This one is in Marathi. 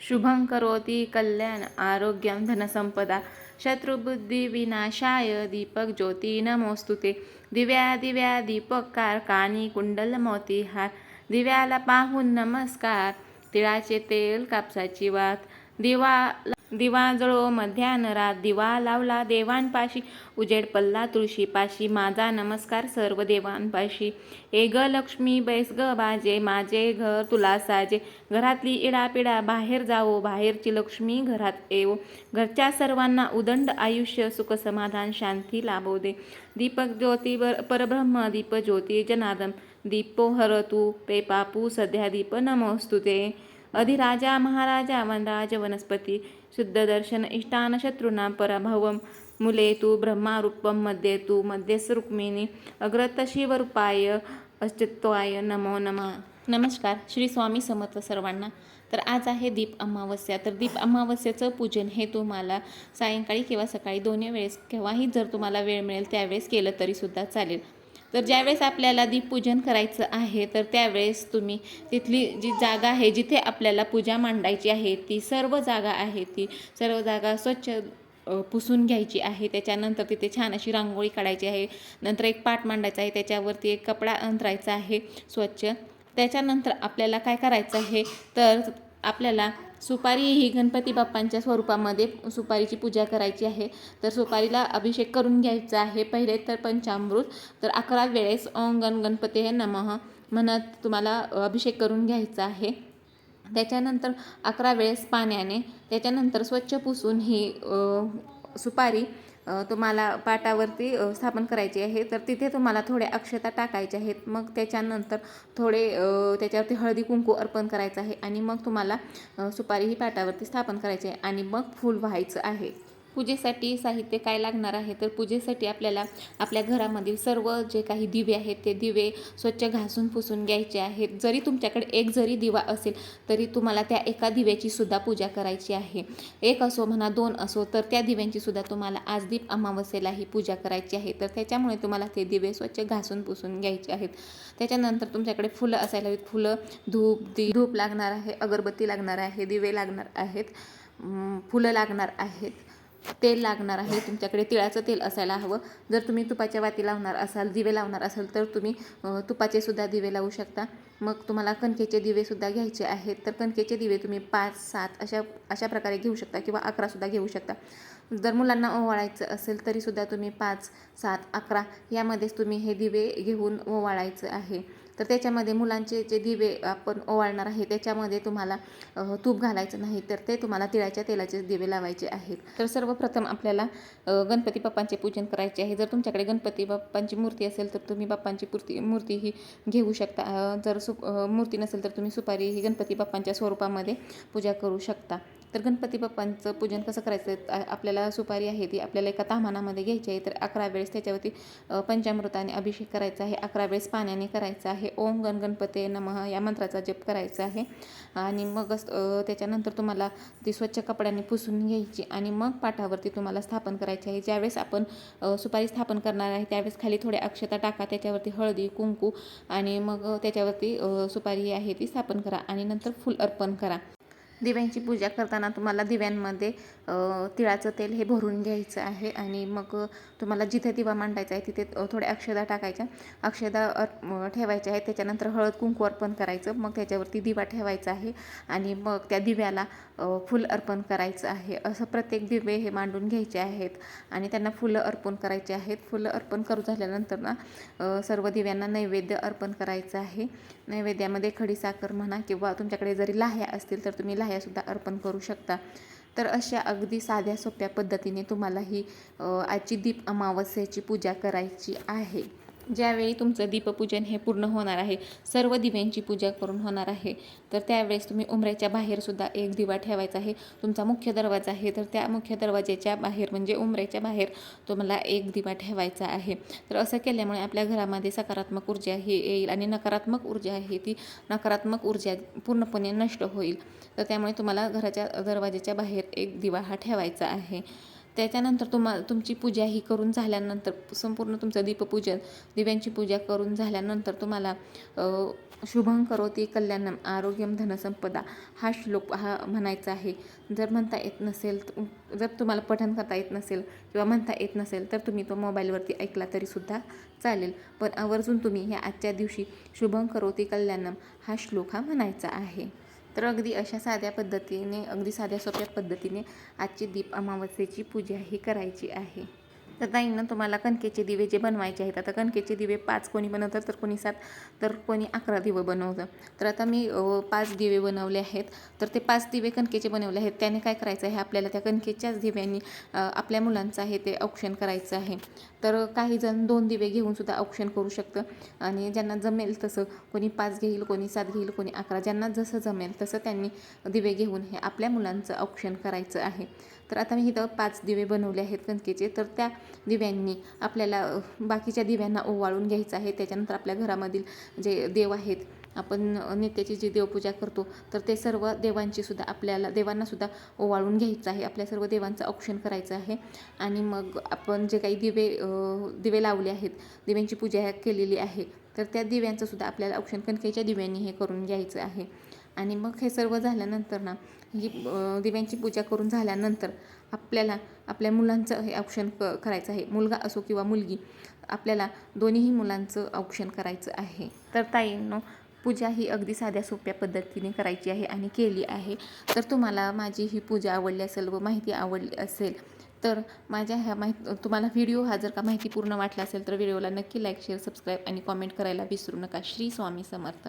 शुभं करोति कल्याण आरोग्यं धनसंपदा शत्रुबुद्धिविनाशाय दीपक ज्योती नमोस्तु ते। दिव्या दिव्या दीपकार कानी कुंडल मोतीहार। दिव्याला पाहून नमस्कार तिळाचे तेल कापसाची वात। दिवा दिवा जळो मध्यान दिवा लावला देवांपाशी. उजेड पल्ला तुळशीपाशी माझा नमस्कार सर्व देवांपाशी. ए ग लक्ष्मी बैस ग बाजे माझे घर तुला साजे. घरातली इडापिडा बाहेर जावो बाहेरची लक्ष्मी घरात येवो. घरच्या सर्वांना उदंड आयुष्य सुख समाधान शांती लाभो दे दीपक ज्योती परब्रह्म दीप ज्योती जनार्दन. दीपो हरतु पे पापू सध्या दीप नमोस्तुते. अधिराजा महाराजा वनराज वनस्पती शुद्ध दर्शन इष्टान शत्रुना पराभवम मुले तू ब्रह्मारूपममध्ये तू मध्यस रुक्मिणी अग्रत शिवरूपाय अस्तित्वाय नमो नमः. नमस्कार श्री स्वामी समर्थ सर्वांना. तर आज आहे दीप अमावस्या. तर दीप अमावस्याचं पूजन हे तुम्हाला सायंकाळी किंवा सकाळी दोन्ही वेळेस केव्हाही जर तुम्हाला वेळ मिळेल त्यावेळेस केलं तरीसुद्धा चालेल. तर ज्यावेळेस आपल्याला दीपपूजन करायचं आहे तर त्यावेळेस तुम्ही तिथली जी जागा आहे जिथे आपल्याला पूजा मांडायची आहे ती सर्व जागा आहे ती सर्व जागा स्वच्छ पुसून घ्यायची आहे. त्याच्यानंतर तिथे छान अशी रांगोळी काढायची आहे. नंतर एक पाट मांडायचा आहे त्याच्यावरती एक कपडा अंतरायचा आहे स्वच्छ. त्याच्यानंतर आपल्याला काय करायचं आहे तर आपल्याला सुपारी ही गणपती बाप्पांच्या स्वरूपामध्ये सुपारीची पूजा करायची आहे. तर सुपारीला अभिषेक करून घ्यायचा आहे. पहिले तर पंचामृत तर अकरा वेळेस ओम गण गणपती हे नमः म्हणत तुम्हाला अभिषेक करून घ्यायचा आहे. त्याच्यानंतर अकरा वेळेस पाण्याने त्याच्यानंतर स्वच्छ पुसून ही सुपारी तुम्हाला पाटावरती स्थापन करायची आहे. तर तिथे तुम्हाला थोड्या अक्षता टाकायच्या आहेत. मग त्याच्यानंतर थोडे त्याच्यावरती हळदी कुंकू अर्पण करायचं आहे. आणि मग तुम्हाला सुपारी ही पाटावरती स्थापन करायची आहे. आणि मग फूल व्हायचं आहे. पूजेसाठी साहित्य काय लागणार आहे? तर पूजेसाठी आपल्याला आपल्या घरामधील सर्व जे काही दिवे आहेत ते दिवे स्वच्छ घासून पुसून घ्यायचे आहेत. जरी तुमच्याकडे एक जरी दिवा असेल तरी तुम्हाला त्या एका दिव्याची सुद्धा पूजा करायची आहे. एक असो म्हणा दोन असो तर त्या दिव्यांची सुद्धा तुम्हाला आज दीप अमावस्येला ही पूजा करायची आहे. तर त्याच्यामुळे तुम्हाला ते दिवे स्वच्छ घासून पुसून घ्यायचे आहेत. त्याच्यानंतर तुमच्याकडे फुलं असायला हवीत. फुलं धूप दी धूप लागणार आहे अगरबत्ती लागणार आहे दिवे लागणार आहेत फुलं लागणार आहेत. तेल लागणार आहे तुमच्याकडे तिळाचं तेल असायला हवं. जर तुम्ही तुपाच्या वाती लावणार असाल दिवे लावणार असाल तर तुम्ही तुपाचे सुद्धा दिवे लावू शकता. मग तुम्हाला कणकेचे दिवेसुद्धा घ्यायचे आहेत. तर कणकेचे दिवे तुम्ही पाच सात अशा अशा प्रकारे घेऊ शकता किंवा अकरासुद्धा घेऊ शकता. जर मुलांना ओवाळायचं असेल तरीसुद्धा तुम्ही पाच सात अकरा यामध्येच तुम्ही हे दिवे घेऊन ओवाळायचं आहे. तर त्याच्यामध्ये मुलांचे जे दिवे आपण ओवाळणार आहे त्याच्यामध्ये तुम्हाला तूप घालायचं नाही तर ते तुम्हाला तिळाच्या तेलाचे दिवे लावायचे आहेत. तर सर्वप्रथम आपल्याला गणपती बाप्पांचे पूजन करायचे आहे. जर तुमच्याकडे गणपती बाप्पांची मूर्ती असेल तर तुम्ही बाप्पांची मूर्ती मूर्ती ही घेऊ शकता. जर सु मूर्ती नसेल तर तुम्ही सुपारी ही गणपती बाप्पांच्या स्वरूपामध्ये पूजा करू शकता. तर गणपती बाप्पांचं पूजन कसं करायचं? आपल्याला सुपारी आहे ती आपल्याला एका तामानामध्ये घ्यायची आहे. तर अकरा वेळेस त्याच्यावरती पंचामृताने अभिषेक करायचा आहे. अकरा वेळेस पाण्याने करायचा आहे. ओम गण गणपते नमः या मंत्राचा जप करायचा आहे. आणि मगच त्याच्यानंतर तुम्हाला ती स्वच्छ कपड्याने पुसून घ्यायची आणि मग पाठावरती तुम्हाला स्थापन करायची आहे. ज्यावेळेस आपण सुपारी स्थापन करणार आहे त्यावेळेस खाली थोड्या अक्षता टाका. त्याच्यावरती हळदी कुंकू आणि मग त्याच्यावरती सुपारी आहे ती स्थापन करा आणि नंतर फुल अर्पण करा. दिव्यांची पूजा करताना तुम्हाला दिव्यांमध्ये तिळाचं तेल हे भरून घ्यायचं आहे आणि मग तुम्हाला जिथे दिवा मांडायचा आहे तिथे थोड्या अक्षदा टाकायच्या. अक्षदा अर्प ठेवायच्या आहेत त्याच्यानंतर हळद कुंकू अर्पण करायचं. मग त्याच्यावरती दिवा ठेवायचा आहे आणि मग त्या दिव्याला फुल अर्पण करायचं आहे. असं प्रत्येक दिवे हे मांडून घ्यायचे आहेत आणि त्यांना फुलं अर्पण करायचे आहेत. फुलं अर्पण करू झाल्यानंतर ना सर्व दिव्यांना नैवेद्य अर्पण करायचं आहे. नैवेद्यामध्ये खडीसाखर म्हणा किंवा तुमच्याकडे जरी लाह्या असतील तर तुम्ही लाह्यासुद्धा अर्पण करू शकता. तर अशा अगदी साध्या सोप्या पद्धतीने तुम्हाला ही आजची दीप अमावस्येची पूजा करायची आहे. ज्यावेळी तुमचं दीपपूजन हे पूर्ण होणार आहे सर्व दिव्यांची पूजा करून होणार आहे तर त्यावेळेस तुम्ही उमऱ्याच्या बाहेरसुद्धा एक दिवा ठेवायचा आहे. तुमचा मुख्य दरवाजा आहे तर त्या मुख्य दरवाज्याच्या बाहेर म्हणजे उमऱ्याच्या बाहेर तुम्हाला एक दिवा ठेवायचा आहे. तर असं केल्यामुळे आपल्या घरामध्ये सकारात्मक ऊर्जा ही येईल आणि नकारात्मक ऊर्जा आहे ती नकारात्मक ऊर्जा पूर्णपणे नष्ट होईल. तर त्यामुळे तुम्हाला घराच्या दरवाज्याच्या बाहेर एक दिवा हा ठेवायचा आहे. त्याच्यानंतर तुम्हा तुमची पूजा ही करून झाल्यानंतर संपूर्ण तुमचं दीपपूजन दिव्यांची पूजा करून झाल्यानंतर तुम्हाला शुभम शुभं करोती कल्याणम आरोग्यम धनसंपदा हा श्लोक हा म्हणायचा आहे. जर म्हणता येत नसेल त- जर तुम्हाला पठण करता येत नसेल किंवा म्हणता येत नसेल तर तुम्ही तो मोबाईलवरती ऐकला तरीसुद्धा चालेल. पण आवर्जून तुम्ही ह्या आजच्या दिवशी शुभं करोती कल्याणम हा श्लोक हा म्हणायचा आहे. तर अगदी अशा साध्या पद्धतीने अगदी साध्या सोप्या पद्धतीने आजची दीप अमावस्येची पूजा ही करायची आहे. तर ताईंना तुम्हाला कणकेचे दिवे जे बनवायचे आहेत आता कणकेचे दिवे पाच कोणी बनवतात तर कोणी सात तर कोणी अकरा दिवे बनवतं. तर आता मी पाच दिवे बनवले आहेत. तर ते पाच दिवे कणकेचे बनवले आहेत. त्याने काय करायचं आहे आपल्याला त्या कणकेच्याच दिव्यांनी आपल्या मुलांचं आहे ते औक्षण करायचं आहे. तर काही जण दोन दिवे घेऊन सुद्धा औक्षण करू शकतं. आणि ज्यांना जमेल तसं कोणी पाच घेईल कोणी सात घेईल कोणी अकरा ज्यांना जसं जमेल तसं त्यांनी दिवे घेऊन हे आपल्या मुलांचं औक्षण करायचं आहे. तर आता मी इथं पाच दिवे बनवले आहेत कणकेचे तर त्या दिव्यांनी आपल्याला बाकीच्या दिव्यांना ओवाळून घ्यायचं आहे. त्याच्यानंतर आपल्या घरामधील जे देव आहेत आपण नित्याची जी देवपूजा करतो तर ते सर्व देवांची सुद्धा आपल्याला देवांना सुद्धा ओवाळून घ्यायचं आहे. आपल्या सर्व देवांचं औक्षण करायचं आहे. आणि मग आपण जे काही दिवे दिवे लावले आहेत दिव्यांची पूजा केलेली आहे तर त्या दिव्यांचं सुद्धा आपल्याला औक्षण कणकेच्या दिव्यांनी हे करून घ्यायचं आहे. आणि मग हे सर्व झाल्यानंतर ना ही दिव्यांची पूजा करून झाल्यानंतर आपल्याला आपल्या मुलांचं हे औक्षण क करायचं आहे. मुलगा असो किंवा मुलगी आपल्याला दोन्हीही मुलांचं औक्षण करायचं आहे. तर ताईंनो पूजा ही अगदी साध्या सोप्या पद्धतीने करायची आहे आणि केली आहे. तर तुम्हाला माझी ही पूजा आवडली असेल व माहिती आवडली असेल तर माझ्या ह्या माहिती तुम्हाला व्हिडिओ हा जर का माहिती पूर्ण वाटला असेल तर व्हिडिओला नक्की लाईक शेअर सबस्क्राईब आणि कॉमेंट करायला विसरू नका. श्री स्वामी समर्थ.